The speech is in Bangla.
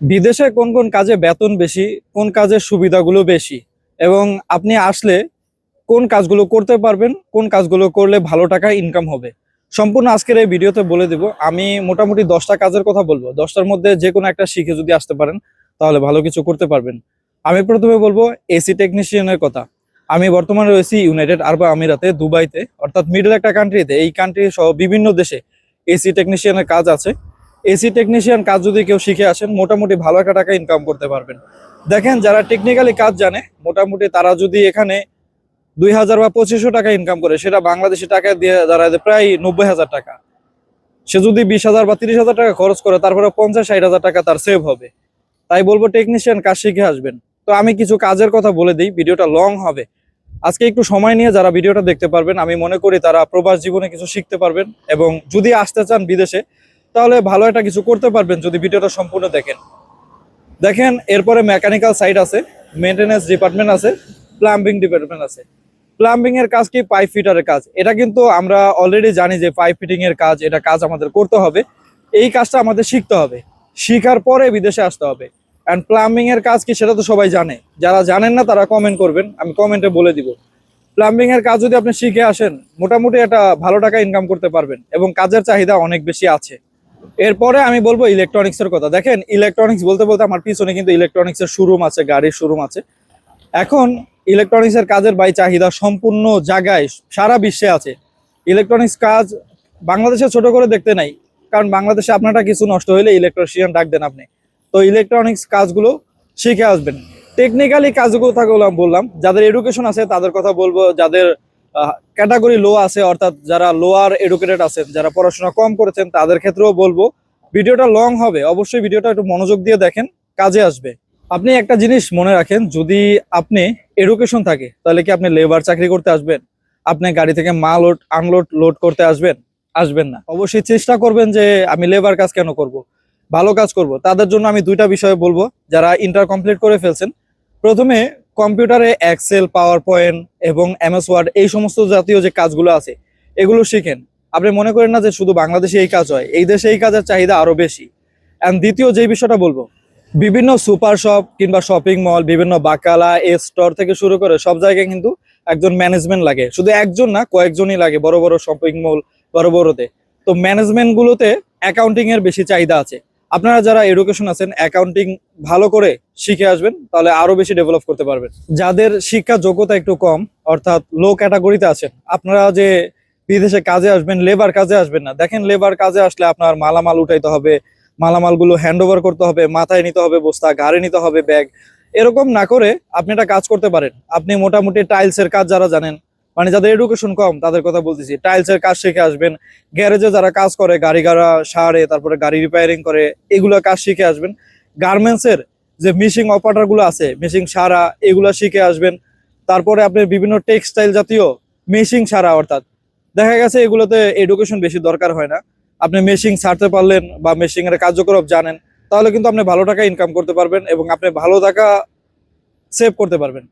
বিদেশে কোন কোন কাজে বেতন বেশি, কোন কাজের সুবিধাগুলো বেশি, এবং আপনি আসলে কোন কাজগুলো করতে পারবেন, কোন কাজগুলো করলে ভালো টাকা ইনকাম হবে। সম্পূর্ণ আজকের এই ভিডিওতে বলে দেব, আমি মোটামুটি দশটা কাজের কথা বলব। দশটার মধ্যে যে কোনো একটা শিখে যদি আসতে পারেন, তাহলে ভালো কিছু করতে পারবেন। আমি প্রথমে বলব এসি টেকনিশিয়ানের কথা। আমি বর্তমানে রয়েছি ইউনাইটেড আরব আমিরাতে দুবাইতে অর্থাৎ মিডল একটা কান্ট্রিতে এই কান্ট্রি সহ বিভিন্ন দেশে এসি টেকনিশিয়ানের কাজ আছে। এসি টেকনিশিয়ান কাজ যদি কেউ শিখে আসেন, মোটামুটি ভালো একটা টাকা ইনকাম করতে পারবেন। দেখেন, যারা টেকনিক্যালি কাজ জানে, মোটামুটি তারা যদি এখানে দুই হাজার বা পঁচিশশো টাকা ইনকাম করে, সেটা বাংলাদেশি টাকা দিয়ে দাঁড়ায় প্রায় নব্বই হাজার টাকা। সে যদি বিশ হাজার বা তিরিশ হাজার টাকা খরচ করে, তারপরে পঞ্চাশ ষাট হাজার টাকা তার সেভ হবে। তাই বলব টেকনিশিয়ান কাজ শিখে আসবেন। তো আমি কিছু কাজের কথা বলে দিই, ভিডিওটা লং হবে। আজকে একটু সময় নিয়ে যারা ভিডিওটা দেখতে পারবেন, আমি মনে করি তারা প্রবাস জীবনে কিছু শিখতে পারবেন এবং যদি আসতে চান বিদেশে তাহলে ভালো একটা কিছু করতে পারবেন যদি ভিডিওটা সম্পূর্ণ দেখেন। দেখেন, এরপরে মেকানিক্যাল সাইড আছে মেনটেন্যান্স ডিপার্টমেন্ট আছে প্লাম্বিং ডিপার্টমেন্ট আছে। প্লাম্বিং এর কাজ কি? পাইপ ফিটারের কাজ। এটা কিন্তু আমরা অলরেডি জানি যে পাইপ ফিটিং এর কাজ, এটা কাজ আমাদের করতে হবে। এই কাজটা আমাদের শিখতে হবে। শিখার পরে বিদেশে আসতে হবে। অ্যান্ড প্লাম্বিং এর কাজ কি সেটা তো সবাই জানে। যারা জানেন না, তারা কমেন্ট করবেন। আমি কমেন্টে বলে দিব। প্লাম্বিং এর কাজ যদি আপনি শিখে আসেন, মোটামুটি একটা ভালো টাকা ইনকাম করতে পারবেন এবং কাজের চাহিদা অনেক বেশি আছে। এরপরে আমি বলব ইলেকট্রনিক্স এর কথা। দেখেন ইলেকট্রনিক্স বলতে বলতে আমার পিছনে কিন্তু ইলেকট্রনিক্স এর শোরুম আছে, গাড়ির শোরুম আছে। এখন ইলেকট্রনিক্স এর কাজের বাই চাহিদা সম্পূর্ণ জায়গায়, সারা বিশ্বে আছে। ইলেকট্রনিক্স কাজ বাংলাদেশে ছোট করে দেখতে নাই, কারণ বাংলাদেশে আপনারটা কিছু নষ্ট হলে ইলেকট্রিশিয়ান ডাক দেন আপনি। তো ইলেকট্রনিক্স কাজগুলো শিখে আসবেন। টেকনিক্যালি কাজগুলো থাকল বললাম, যাদের এডুকেশন আছে তাদের কথা বলব, যাদের ক্যাটাগরি লো আছে, অর্থাৎ যারা লোয়ার এডুকেটেড আছেন, যারা পড়াশোনা কম করেছেন, তাদের ক্ষেত্রেও বলব, ভিডিওটা লং হবে। অবশ্যই ভিডিওটা একটু মনোযোগ দিয়ে দেখেন, কাজে আসবে। আপনি একটা জিনিস মনে রাখেন, যদি আপনি এডুকেশন থাকে, তাহলে কি আপনি লেবার চাকরি করতে আসবেন? আপনি গাড়ি থেকে মাল লোড আনলোড লোড করতে আসবেন? আসবেন না। অবশ্যই চেষ্টা করবেন যে আমি লেবার কাজ কেন করব? ভালো কাজ করব। তাদের জন্য আমি দুইটা বিষয়ে বলব, যারা ইন্টার কমপ্লিট করে ফেলছেন। প্রথমে কম্পিউটারে এক্সেল পাওয়ার পয়েন্ট এবং এমএস ওয়ার্ড এই সমস্ত জাতীয় যে কাজগুলো আছে, এগুলো শিখেন। আপনি মনে করেন না যে শুধু বাংলাদেশে এই কাজ হয়, এই দেশে এই কাজের চাহিদা আরও বেশি। অ্যান্ড দ্বিতীয় যেই বিষয়টা বলব, বিভিন্ন সুপার শপ কিংবা শপিং মল বিভিন্ন বাকালা এ স্টোর থেকে শুরু করে সব জায়গায় কিন্তু একজন ম্যানেজমেন্ট লাগে। শুধু একজন না, কয়েকজনই লাগে, বড় বড় শপিং মল বড় বড়তে। তো ম্যানেজমেন্ট গুলোতে অ্যাকাউন্টিং এর বেশি চাহিদা আছে। আপনারা যারা এডুকেশন আছেন অ্যাকাউন্টিং ভালো করে শিখে আসবেন, তাহলে আরও বেশি ডেভেলপ করতে পারবেন। যাদের শিক্ষা যোগ্যতা একটু কম, অর্থাৎ লো ক্যাটাগরিতে আছেন, আপনারা যে বিদেশে কাজে আসবেন লেবার কাজে আসবেন না। দেখেন লেবার কাজে আসলে আপনার মালামাল উঠাইতে হবে, মালামালগুলো হ্যান্ড ওভার করতে হবে, মাথায় নিতে হবে বস্তা, ঘাড়ে নিতে হবে ব্যাগ এরকম না করে আপনি একটা কাজ করতে পারেন। আপনি মোটামুটি টাইলস এর কাজ যারা জানেন মানে যাদের এডুকেশন কম, তাদের কথা বলতেছি। টাইলস এর কাজ শিখে আসবেন, গ্যারেজে যারা কাজ করে, গাড়ি গাড়া, সারে, তারপরে গাড়ি রিপেয়ারিং করে, এগুলো কাজ শিখে আসবেন। গার্মেন্টস এর যে মিশিং অপারেটরগুলো আছে মিশিং সারা, এগুলো শিখে আসবেন। তারপরে আপনি বিভিন্ন টেক্সটাইল জাতীয় মেশিং সারা অর্থাৎ, দেখা গেছে এগুলোতে এডুকেশন বেশি দরকার হয় না। আপনি মেশিং ছাড়তে পারলেন বা মেশিং এর কার্যকলাপ জানেন, তাহলে কিন্তু আপনি ভালো টাকা ইনকাম করতে পারবেন এবং আপনি ভালো টাকা সেভ করতে পারবেন।